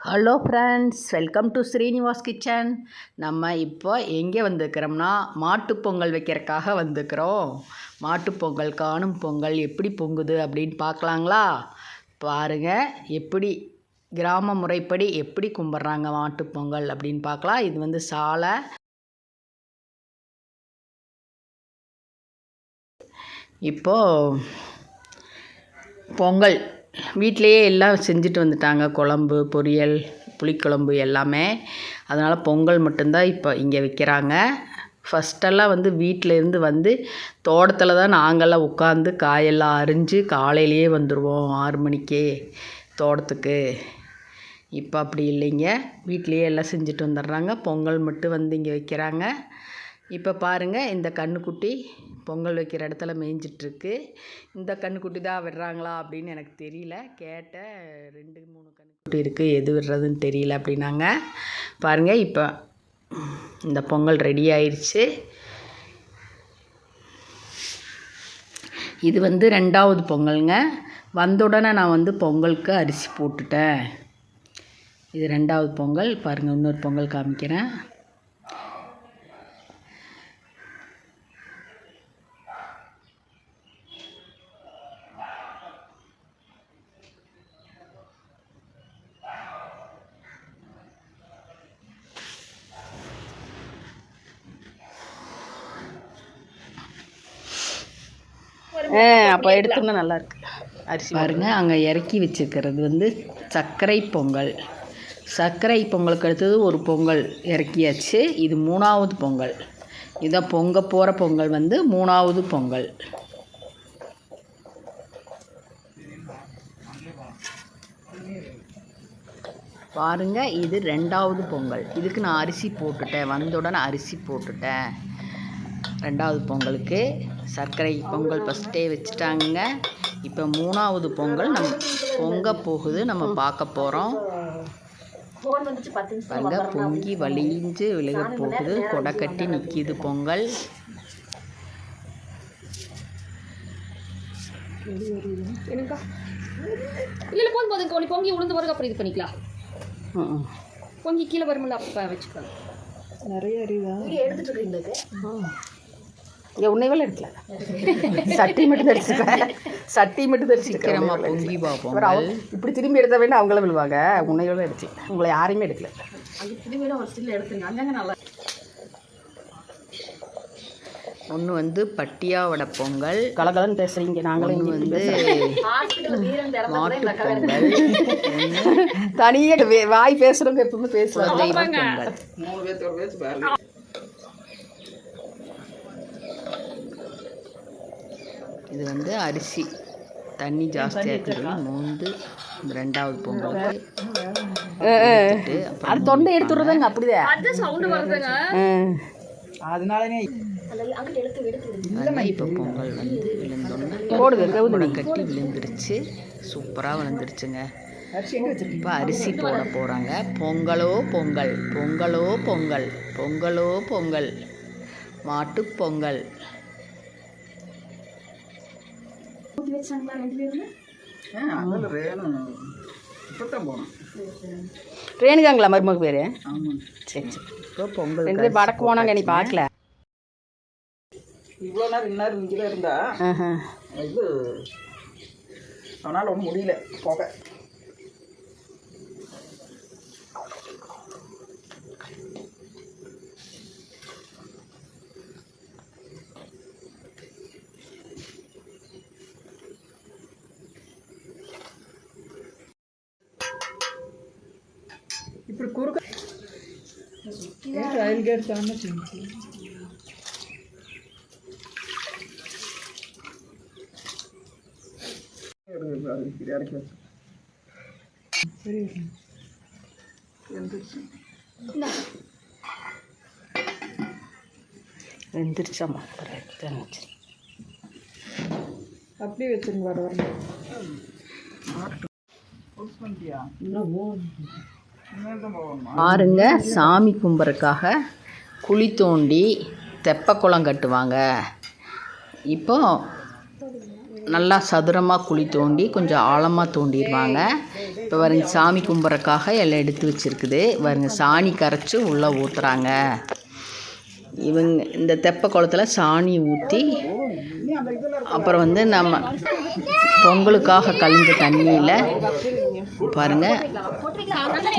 Hello friends welcome to Srinivas kitchen நம்ம இப்போ எங்கே வந்திருக்கிறோம்னா மாட்டுப் பொங்கல் வைக்கிறதுக்காக வந்திருக்கிறோம். மாட்டுப்பொங்கல் காணும் பொங்கல் எப்படி பொங்குது அப்படின்னு பார்க்கலாங்களா? பாருங்கள் எப்படி கிராம முறைப்படி எப்படி கும்பிட்றாங்க மாட்டுப்பொங்கல் அப்படின்னு பார்க்கலாம். இது வந்து சாலை. இப்போது பொங்கல். வீட்டிலையே எல்லாம் செஞ்சுட்டு வந்துட்டாங்க. குழம்பு பொரியல் புளிக்குழம்பு எல்லாமே. அதனால் பொங்கல் மட்டும்தான் இப்போ இங்கே வைக்கிறாங்க. ஃபஸ்ட்டெல்லாம் வந்து வீட்டிலேருந்து வந்து தோட்டத்தில் தான் நாங்கள்லாம் உட்காந்து காயெல்லாம் அரிஞ்சு காலையிலேயே வந்துடுவோம் ஆறு மணிக்கே தோட்டத்துக்கு. இப்போ அப்படி இல்லைங்க. வீட்டிலையே எல்லாம் செஞ்சுட்டு வந்துடுறாங்க. பொங்கல் மட்டும் வந்து இங்கே வைக்கிறாங்க. இப்போ பாருங்கள் இந்த கன்றுக்குட்டி பொங்கல் வைக்கிற இடத்துல மேய்ஞ்சிட்ருக்கு. இந்த கன்றுக்குட்டி தான் விடுறாங்களா அப்படின்னு எனக்கு தெரியல. கேட்டேன் ரெண்டு மூணு கன்றுக்குட்டி இருக்குது எது விடுறதுன்னு தெரியல அப்படின்னாங்க. பாருங்கள் இப்போ இந்த பொங்கல் ரெடி ஆயிடுச்சு இது வந்து ரெண்டாவது பொங்கலுங்க. வந்த உடனே நான் வந்து பொங்கலுக்கு அரிசி போட்டுட்டேன். இது ரெண்டாவது பொங்கல். பாருங்கள் இன்னொரு பொங்கல் காமிக்கிறேன். அப்போ எடுத்தோம்னா நல்லா இருக்கு அரிசி பாருங்க அங்கே இறக்கி வச்சுருக்கிறது வந்து சர்க்கரை பொங்கல். சர்க்கரை பொங்கலுக்கு அடுத்தது ஒரு பொங்கல் இறக்கியாச்சு. இது மூணாவது பொங்கல். இதை பொங்க போகிற பொங்கல் வந்து மூணாவது பொங்கல். பாருங்க இது ரெண்டாவது பொங்கல். இதுக்கு நான் அரிசி போட்டுட்டேன். வந்த உடனே அரிசி போட்டுட்டேன். ரெண்டாவது பொங்கலுக்கு. சர்க்கரை பொங்கல் ஃபஸ்ட்டே வச்சுட்டாங்க இப்போ மூணாவது பொங்கல் நம்ம பொங்க போகுது. நம்ம பார்க்க போகிறோம் பாருங்க பொங்கி வலிஞ்சு விழுக போகுது. கொடை கட்டி நிற்கிது பொங்கல். என்னக்கா இல்லை இல்லை போதும் போதும். நீ பொங்கி உளுந்து பிறகு அப்புறம் இது பண்ணிக்கலாம். பொங்கி கீழே வருமில்ல அப்போ வச்சுக்கலாம். நிறைய அறிவா. எடுத்துட்டு இருக்கீங்க இங்கே உன்னை வேலை எடுக்கல. சட்டி மட்டும் தரிச்சுப்பேன் சட்டி மட்டும் தரிச்சுக்கிறேன் சீக்கிரமாக பொங்கி பொங்கல் இப்படி திரும்பி எடுத்த வேண்டாம் அவங்கள விழுவாங்க. உன்னை வேலை எடுத்து உங்களை யாரையுமே எடுக்கல. அங்கே திரும்பி ஒரு ஸ்டில் எடுத்துங்க அங்கங்க நல்லா ஒன்று வந்து பட்டியாவடை பொங்கல் கலகலன்னு பேசுகிறீங்க நாங்களும் வந்து மாட்டு பொங்கல். தனியாக வாய் பேசுகிறவங்க எப்பவுமே பேசுவாங்க தெய்வ பொங்கல் மூணு பேர்த்து ஒரு பேர்த்து பாருங்க இது வந்து அரிசி. தண்ணி ஜாஸ்தியாக சொல்லி மோந்து இந்த ரெண்டாவது பொங்கலுக்கு அப்புறம் அது தொண்டை எடுத்துடுறதாங்க அப்படிதான். அது சவுண்டு வருதுங்க. அதனாலனே இப்போ பொங்கல் வந்து விழுந்தோன்னே போடுங்க கட்டி விழுந்துருச்சு. சூப்பராக விழுந்துருச்சுங்க. இப்போ அரிசி போட போகிறாங்க பொங்கலோ பொங்கல். பொங்கலோ பொங்கல். பொங்கலோ பொங்கல். மாட்டுப் வச்சாங்களா ரெண்டு பேருமே? ஆ அதில் ரேணும் இப்போ தான் போனோம் ரேணுகாங்களா மருமக பேர்? ஆமாம் சரி சரி. இப்போ பொங்கல் ரெண்டு பேர் வடக்கு போனாங்க நீ பார்க்கல இவ்வளோ நேரம் இந்நேரம் இங்கே இருந்தா. இது அவனால் ஒன்றும் முடியல போக. ఇప్పుడు కూరగా రైలు గేట్ చాలా இறக்கி வச்சு சரி எந்திரிச்சு வெந்துருச்சாம்மா கரெக்டாக அப்படியே வச்சுருங்க வர வரணும் பண்ணிட்டியா இனிமேல் தான் போகணுமா பாருங்க சாமி கும்பிட்றதுக்காக குழி தோண்டி தெப்பக்குளம் கட்டுவாங்க. இப்போ நல்லா சதுரமாக குழி தோண்டி கொஞ்சம் ஆழமாக தோண்டிடுவாங்க இப்போ வருங்க சாமி கும்புறக்காக எல்லாம் எடுத்து வச்சுருக்குது. பாருங்க சாணி கரைச்சி உள்ளே ஊற்றுறாங்க இவங்க இந்த தெப்ப குளத்தில் சாணி ஊற்றி அப்புறம் வந்து நம்ம பொங்கலுக்காக கழிஞ்ச தண்ணியில் பாருங்கள்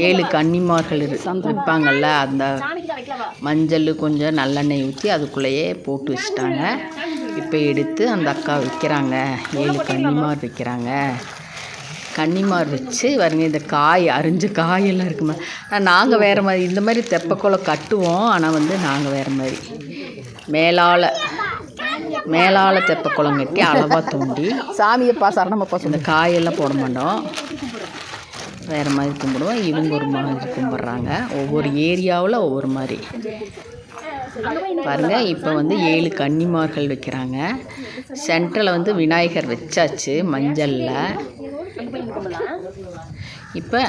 ஏழு கன்னிமார்கள் இரு- வைப்பாங்கல்ல அந்த மஞ்சள் கொஞ்சம் நல்லெண்ணெய் ஊற்றி அதுக்குள்ளேயே போட்டு வச்சுட்டாங்க. இப்போ எடுத்து அந்த அக்கா விற்கிறாங்க ஏழு கன்னிமார் விற்கிறாங்க கன்னிமார் வச்சு பாருங்க இந்த காய் அரிஞ்ச காயெல்லாம் இருக்குமா ஆனால் நாங்கள் வேறு மாதிரி இந்த மாதிரி தெப்பக்குளம் கட்டுவோம் ஆனால் வந்து நாங்கள் வேறு மாதிரி. மேலால் மேலால் தெப்பக்குளம் கட்டி அளவாக தோண்டி சாமியப்பா சரணமப்பா இந்த காயெல்லாம் போட மாட்டோம். வேறு மாதிரி கும்பிடுவோம். இவங்க ஒரு மாதிரி கும்பிட்றாங்க. ஒவ்வொரு ஏரியாவில் ஒவ்வொரு மாதிரி. பாருங்க இப்போ வந்து ஏழு கன்னிமார்கள் வைக்கிறாங்க. சென்டரில் வந்து விநாயகர் வச்சாச்சு மஞ்சளில். இப்போ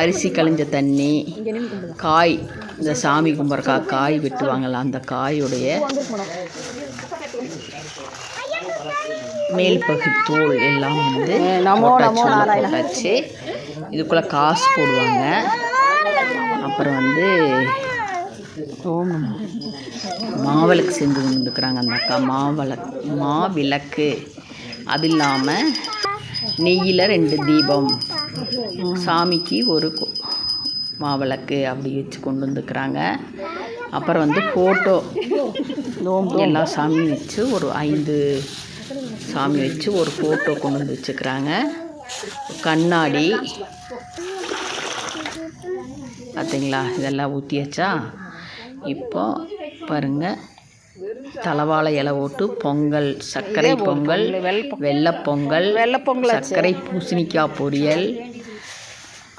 அரிசி கழிஞ்ச தண்ணி காய் இந்த சாமி கும்பிட்றக்கா காய் வெட்டுவாங்கள்ல அந்த காயுடைய மேல் பகுதி தோல் எல்லாம் வந்து போட்டாச்சு, போட்டாச்சு. இதுக்குள்ளே காசு போடுவாங்க. அப்புறம் வந்து மாவிளக்கு செஞ்சு வந்துக்கிறாங்க அந்த அக்கா. மாவிளக்கு மாவிளக்கு. அது இல்லாமல் நெய்யில் ரெண்டு தீபம். சாமிக்கு ஒரு மாவிளக்கு அப்படி வச்சு கொண்டு வந்துக்கிறாங்க அப்புறம் வந்து ஃபோட்டோ எல்லா சாமியும் வச்சு ஒரு ஐந்து சாமி வச்சு ஒரு ஃபோட்டோ கொண்டு வந்து வச்சுக்கிறாங்க. கண்ணாடி. பார்த்தீங்களா இதெல்லாம் ஊற்றியாச்சா இப்போ பாருங்கள் தலவாழை இலை ஓட்டு பொங்கல் சர்க்கரை பொங்கல் வெள்ளை பொங்கல் வெள்ளை பொங்கல் சர்க்கரை பூசணிக்காய் பொரியல்.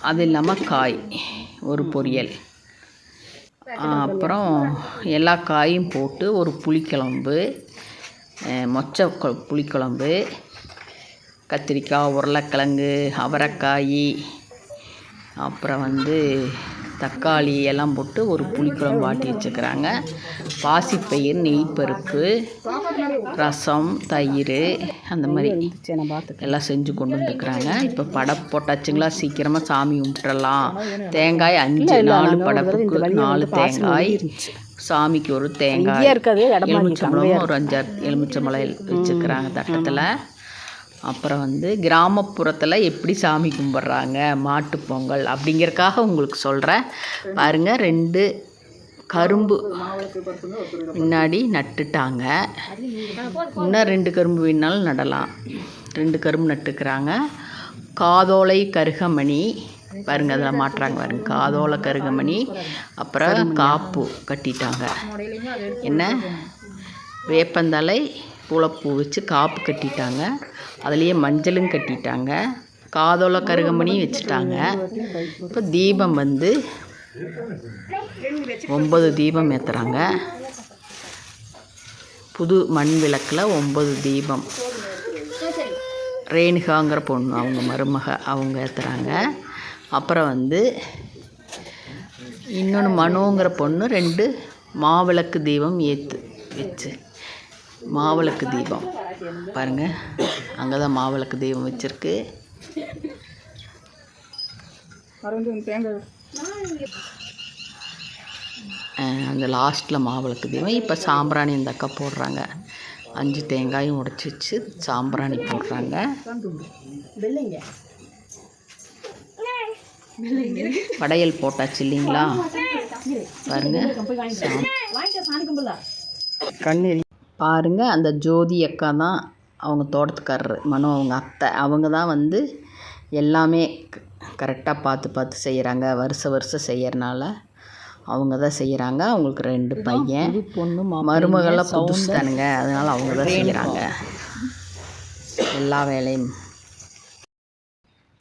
அது இல்லாமல் காய் ஒரு பொரியல். அப்புறம் எல்லா காயும் போட்டு ஒரு புளிக்குழம்பு மொச்சை கொ- புளிக்குழம்பு கத்திரிக்காய் உருளைக்கிழங்கு அவரைக்காய் அப்புறம் வந்து தக்காளி எல்லாம் போட்டு ஒரு புளிக்குழம்பு ஆட்டி வச்சுக்கிறாங்க. பாசிப்பயிர் நெய்ப்பருப்பு ரசம் தயிர் அந்த மாதிரி எல்லாம் செஞ்சு கொண்டு வந்துருக்குறாங்க இப்போ படை போட்டாச்சுங்களா? சீக்கிரமாக சாமி கும்பிட்டுறலாம் தேங்காய் அஞ்சு நாலு படப்புக்கு நாலு தேங்காய். சாமிக்கு ஒரு தேங்காய். எலுமிச்சம்பழம் ஒரு அஞ்சாறு எலுமிச்சம்பழம் வச்சுக்கிறாங்க தட்டத்தில். அப்புறம் வந்து கிராமப்புறத்தில் எப்படி சாமி கும்பிட்றாங்க மாட்டுப்பொங்கல் அப்படிங்கறக்காக உங்களுக்கு சொல்கிறேன் பாருங்கள் ரெண்டு கரும்பு முன்னாடி நட்டுட்டாங்க. இன்னும் ரெண்டு கரும்பு வேணாலும் நடலாம். ரெண்டு கரும்பு நட்டுக்கிறாங்க. காதோலை கருகமணி பாருங்க அதில் மாட்டுறாங்க பாருங்க. காதோலை கருகமணி அப்புறம் காப்பு கட்டிட்டாங்க. என்ன? வேப்பந்தலை பூளப்பூ வச்சு காப்பு கட்டிட்டாங்க. அதுலேயே மஞ்சளும் கட்டிட்டாங்க. காதோல கருகமணியும் வச்சுட்டாங்க. இப்போ தீபம் வந்து ஒம்பது தீபம் ஏற்றுறாங்க புது மண் விளக்கில் ஒம்பது தீபம். ரேணுகாங்கிற பொண்ணு அவங்க மருமக அவங்க ஏற்றுறாங்க அப்புறம் வந்து இன்னொன்று மனுங்கிற பொண்ணு ரெண்டு மாவிளக்கு தீபம் ஏற்று வச்சு. மாவிளக்கு தீபம். பாருங்கள் அங்கே தான் மாவிளக்கு தீபம் வச்சுருக்கு. அந்த லாஸ்ட்டில் மாவிளக்கு தீபம். இப்போ சாம்பிராணி இந்த அக்கா போடுறாங்க. அஞ்சு தேங்காயும் உடைச்சி வச்சு சாம்பிராணி போடுறாங்க. படையல் போட்டாச்சு இல்லைங்களா? பாருங்க. கண்ணெறி பாருங்க அந்த ஜோதி அக்கா தான் அவங்க தோட்டத்துக்காரரு மனோ அவங்க அத்தை. அவங்க தான் வந்து எல்லாமே கரெக்டாக பார்த்து பார்த்து செய்கிறாங்க வருஷ வருஷம் செய்யறனால அவங்க தான் செய்கிறாங்க அவங்களுக்கு ரெண்டு பையன் பொண்ணு மருமகள்லாம் புதுசு தானுங்க. அதனால் அவங்க தான் செய்கிறாங்க எல்லா வேலையும்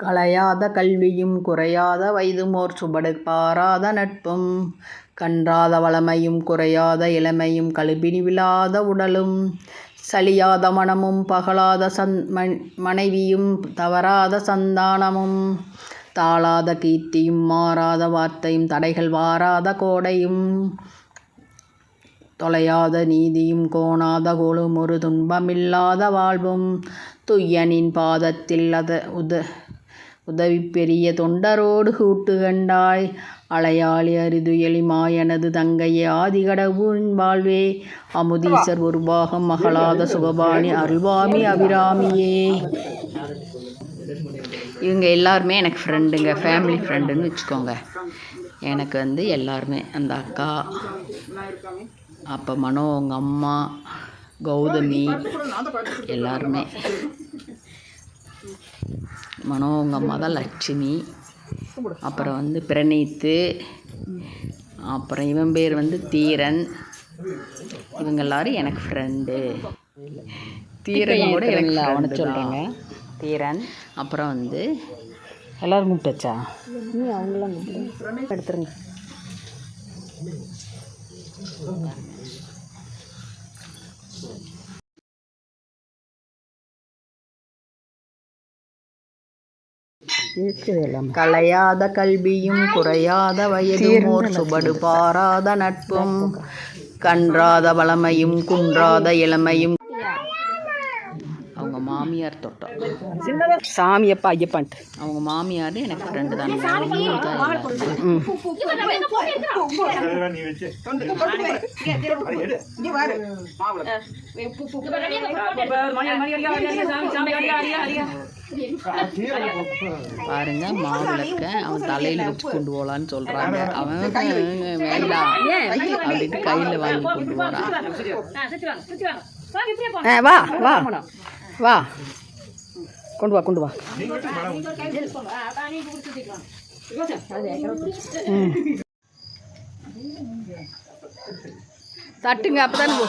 கலையாத கல்வியும் குறையாத வயதுமோர் சுபடு பாராத நட்பும். கன்றாத வளமையும் குறையாத இளமையும் கழுபினி விழாத உடலும். சலியாத மனமும் பகலாத சந் மன் மனைவியும் தவறாத சந்தானமும். தாளாத கீர்த்தியும் மாறாத வார்த்தையும் தடைகள் வாராத கோடையும். தொலையாத நீதியும் கோணாத கோலும் ஒரு துன்பமில்லாத வாழ்வும். துய்யனின் பாதத்தில் அத உத உதவி பெரிய தொண்டரோடு கூட்டு கண்டாய். அலையாளி அரிதுயலி எனது தங்கையே ஆதிகடவுன் வாழ்வே. அமுதீசர் ஒரு பாகம் மகளாத சுகபாணி அருள்வாமி அபிராமியே. இவங்க எல்லாருமே எனக்கு ஃப்ரெண்டுங்க ஃபேமிலி ஃப்ரெண்டுன்னு வச்சுக்கோங்க. எனக்கு வந்து எல்லாருமே அந்த அக்கா அப்போ மனோ அவங்க அம்மா கௌதமி எல்லாருமே. மனோ அவங்க அம்மா தான் லட்சுமி. அப்புறம் வந்து பிரணீத்து அப்புறம் இவன் பேர் வந்து தீரன். இவங்க எல்லாரும் எனக்கு ஃப்ரெண்டு தீரன் கூட எனக்கு அவனை சொல்கிறேங்க தீரன். அப்புறம் வந்து எல்லோரும் கூப்பிட்டாச்சா? அவங்களாம் எடுத்துருங்க. கலையாத கல்வியும் குறையாத வயதும் ஓர் சுபடு பாராத நட்பும் கன்றாத வளமையும் குன்றாத இளமையும் அவங்க மாமியார் தொட்டோம் சாமியப்பா ஐயப்பான்ட்டு அவங்க மாமியார் எனக்கு ஃப்ரெண்டு தான். ம். பாருங்க மாவிளக்க அவன் தலையில வச்சு கொண்டு போகலான்னு சொல்றாங்க. அவன் வேண்டாம். அப்படின்ட்டு கையில வாங்கி கொண்டு போறான். ஆ வா வா. வா. கொண்டு வா கொண்டு வா. தட்டுங்க அப்பதானே போ.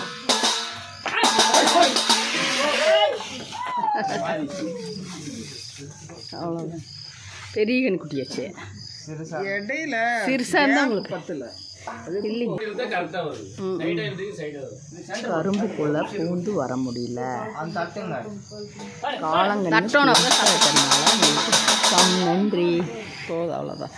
அவ்வளோதான் பெரிய கண்குட்டியாச்சு இடையில சிறுசா இருந்தா உங்களுக்கு பத்துல. கரும்புக்குள்ள பூந்து வர முடியல. காலங்கள் நன்றி. போதும் அவ்வளோதான்